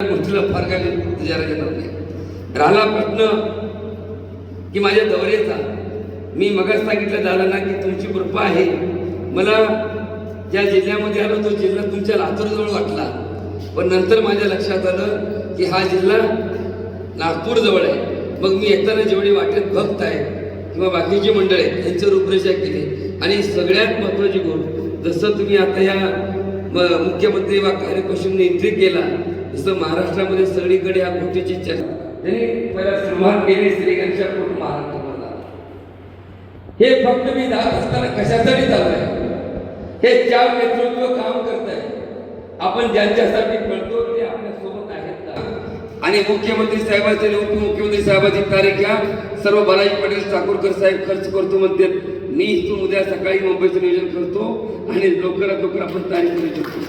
गोष्टीला फार काय विचार घेणार नाही. राहिला प्रश्न की माझ्या दौऱ्याचा मी मगाच सांगितलं झालं ना की तुमची कृपा आहे. मला ज्या जिल्ह्यामध्ये आलो तो जिल्हा तुमच्या लातूरजवळ वाटला. पण नंतर माझ्या लक्षात आलं की हा जिल्हा नागपूरजवळ आहे. मग मी येताना जेवढी वाटेत भक्त आहे किंवा बाकीची मंडळ आहेत त्यांची रूपरेषा केली. आणि सगळ्यात महत्त्वाची गोष्ट जसं तुम्ही आता या मुख्यमंत्री वा कार्यपक्षाने एंट्री केला. जसं महाराष्ट्रामध्ये सगळीकडे या गोष्टीची चर्चा. त्यांनी पहिला सुरुवात केली श्रीगणेशा कुटुंब महाराष्ट्राला. हे फक्त मी जात असताना कशासाठी चालू हे चार नेतृत्व काम करत आहे आपण ज्यांच्यासाठी पळतो ते आपल्यासोबत आहेत आणि मुख्यमंत्री साहेबांचे आणि उपमुख्यमंत्री साहेबांची तारीख घ्या सर्व बालाजी पटेल चाकूरकर साहेब खर्च करतो म्हणते मी इथून उद्या सकाळी मुंबईचं नियोजन करतो. आणि लवकरात लवकर आपण तयारी करू शकतो.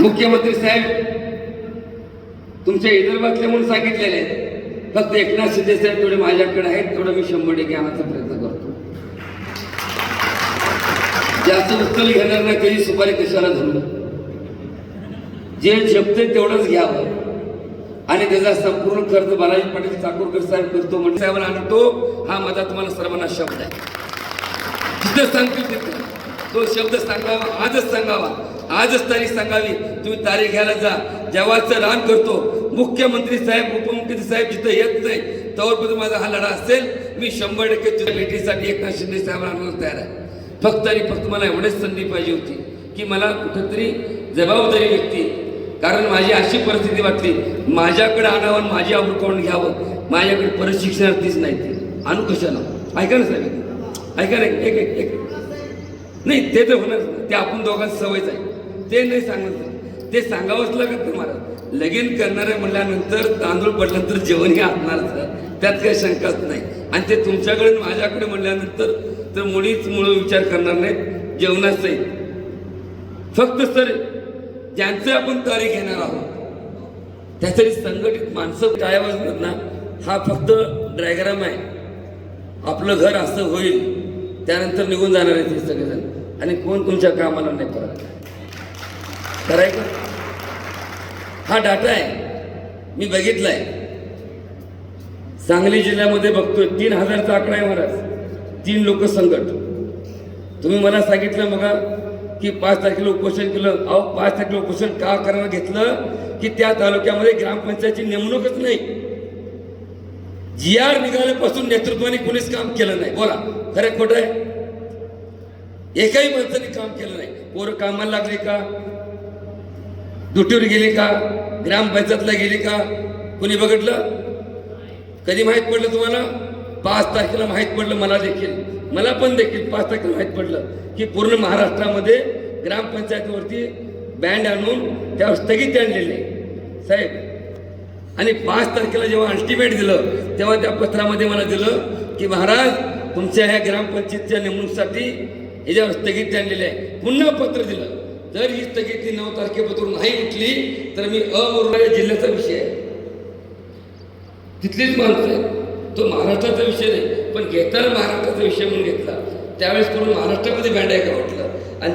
मुख्यमंत्री साहेब तुमच्या विदर्भातले म्हणून सांगितलेले फक्त एकनाथ शिंदे साहेब थोडे माझ्याकडे आहेत थोडं मी शंभर टक्के आणायचा प्रयत्न करतो. जास्त उत्तर घेणार नाही कधी सुपारी कशाला धरू? जे जपते तेवढंच घ्यावं. आणि त्याचा संपूर्ण खर्च बालाजी पाटील चाकूरकर साहेब करतो म्हणजे साहेबांना आणतो. हा माझा तुम्हाला सर्वांना शब्द आहे. जिथं सांगतील तिथं तो शब्द सांगावा आजच सांगावा. आजच तारीख सांगावी. तुम्ही तारीख घ्यायला जा. जेव्हाचं रान करतो. मुख्यमंत्री साहेब उपमुख्यमंत्री साहेब जिथं येत नाही तोवरपर्यंत माझा हा लढा असेल. मी शंभर टक्के तुझ्या भेटीसाठी एकनाथ शिंदे साहेबांना तयार आहे. फक्त आणि फक्त मला एवढीच संधी पाहिजे होती की मला कुठंतरी जबाबदारी व्यक्ती कारण माझी अशी परिस्थिती वाटली माझ्याकडे आणावं माझी आवड करून घ्यावं. माझ्याकडे परत शिक्षणार्थीच नाही ते. आणू कशाला? ऐका ना साहेब. ऐका रे एक एक एक. नाही ते तर होणार ते आपण दोघांची सवयच आहे. ते नाही सांगत. ते सांगावंच लागत नाही लगीन करणारे म्हणल्यानंतर तांदूळ पडल्यानंतर जेवण हे असणारच त्यात काही शंकाच नाही. आणि ते तुमच्याकडे माझ्याकडे म्हणल्यानंतर तर मुळीच मुळ विचार करणार नाहीत. जेवणाचंही फक्त सर ज्यांचं आपण तारीख घेणार आहोत त्यासाठी संघटित माणसं काय वाजणार ना. हा फक्त डायग्राम आहे. आपलं घर असं होईल. त्यानंतर निघून जाणार आहे ते सगळेजण. आणि कोण तुमच्या कामाला नाही परत? करायचं हा डाटा आहे. मी बघितलाय. सांगली जिल्ह्यामध्ये बघतोय तीन हजारचा आकडा आहे महाराज. तीन लोक संकट. तुम्ही मला सांगितलं बघा की पाच तारखेला उपोषण केलं. अहो पाच तारखेला उपोषण का करायला घेतलं? की त्या तालुक्यामध्ये ग्रामपंचायतची नेमणूकच नाही. जी आर निघाल्यापासून नेतृत्वाने कोणीच काम केलं नाही. बोला. खरं खोटं आहे? एकाही माणसाने काम केलं नाही. पोरं कामाला लागले का? ड्युटीवर गेली का? ग्रामपंचायतला गेली का? कुणी बघितलं? कधी माहीत पडलं तुम्हाला? पाच तारखेला माहीत पडलं मला देखील. मला पण देखील पाच तारखेला माहीत पडलं की पूर्ण महाराष्ट्रामध्ये ग्रामपंचायतीवरती बँड आणून त्यावर स्थगिती आणलेली साहेब आणि पाच तारखेला जेव्हा अल्टिमेट दिलं तेव्हा त्या पत्रामध्ये मला दिलं की महाराज तुमच्या ह्या ग्रामपंचायतच्या नेमणुकीसाठी याच्यावर स्थगिती आणलेली आहे पुन्हा पत्र दिलं. जर ही स्थगिती नऊ तारखेपासून नाही उठली तर मी अमरुणा जिल्ह्याचा विषय आहे. तिथलीच माणसं आहे तो महाराष्ट्राचा विषय नाही पण घेताना महाराष्ट्राचा विषय म्हणून घेतला. त्यावेळेस करून महाराष्ट्रामध्ये बँड आहे का वाटलं आणि